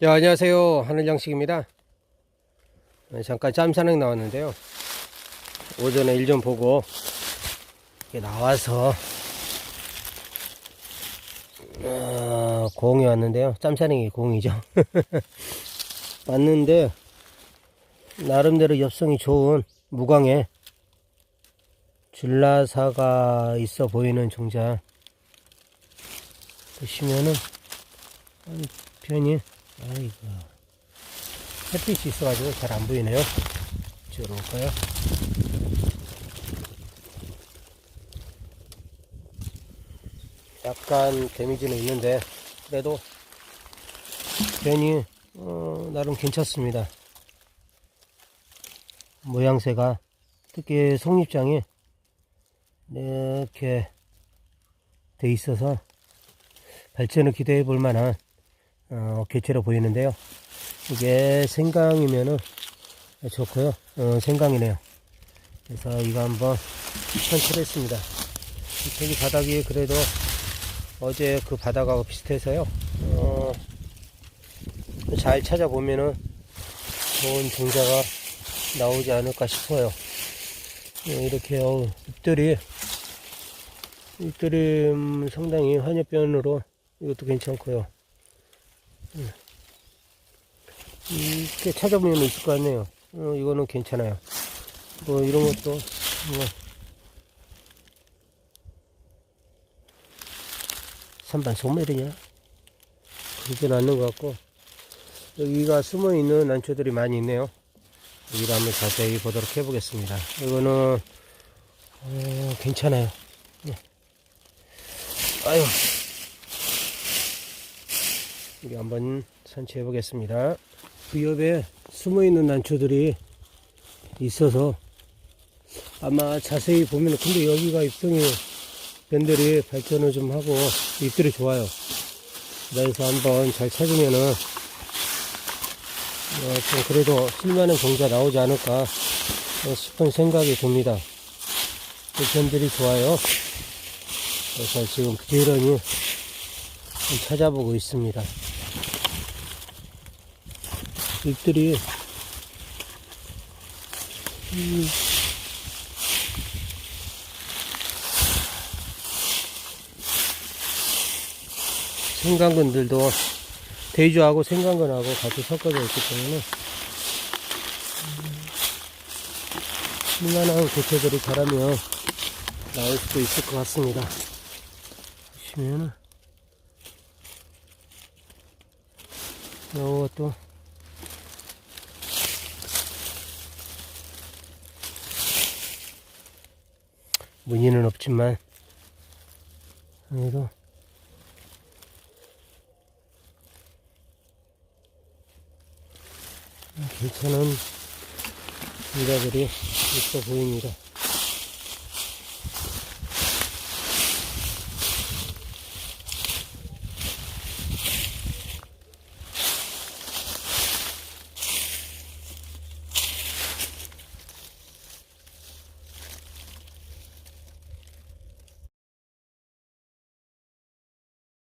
네, 안녕하세요. 하늘양식입니다. 네, 잠깐 짬산행 나왔는데요. 오전에 일 좀 보고 이렇게 나와서 어, 공이 왔는데요. 짬산행이 공이죠. 왔는데 나름대로 엽성이 좋은 무광에 줄라사가 있어 보이는 종자 보시면은 한 편이 아이고 햇빛이 있어가지고 잘 안 보이네요. 이쪽으로 올까요? 약간 데미지는 있는데 그래도 변이 어, 나름 괜찮습니다. 모양새가 특히 속립장이 이렇게 돼 있어서 발전을 기대해 볼 만한 어, 개체로 보이는데요. 이게 생강이면은 좋고요. 어, 생강이네요. 그래서 이거 한번 선출을 했습니다. 여기 바닥이 그래도 어제 그 바닥하고 비슷해서요. 어, 잘 찾아보면은 좋은 종자가 나오지 않을까 싶어요. 어, 이렇게 어, 잎들이 잎들이 음, 상당히 환엽변으로 이것도 괜찮고요. 이렇게 찾아보면 있을 것 같네요. 어, 이거는 괜찮아요. 뭐 이런 것도 뭐 산반 소멸이냐? 그러진 않는 것 같고 여기가 숨어 있는 난초들이 많이 있네요. 여기를 한번 자세히 보도록 해보겠습니다. 이거는 어, 괜찮아요. 예. 아유. 여기 한번 산책해 보겠습니다. 그 옆에 숨어 있는 난초들이 있어서 아마 자세히 보면 근데 여기가 잎등이 밴들이 발전을 좀 하고 잎들이 좋아요. 그래서 한번 잘 찾으면은 어, 좀 그래도 쓸만한 종자 나오지 않을까 싶은 생각이 듭니다. 잎편들이 좋아요. 그래서 지금 부지런히 좀 찾아보고 있습니다. 잎들이 음, 생강근들도 대주하고 생강근하고 같이 섞어져 있기 때문에 음, 이만한 개체들이 자라면 나올 수도 있을 것 같습니다. 보시면은 요것도 무늬는 없지만 그래도 괜찮은 인자들이 있어 보입니다.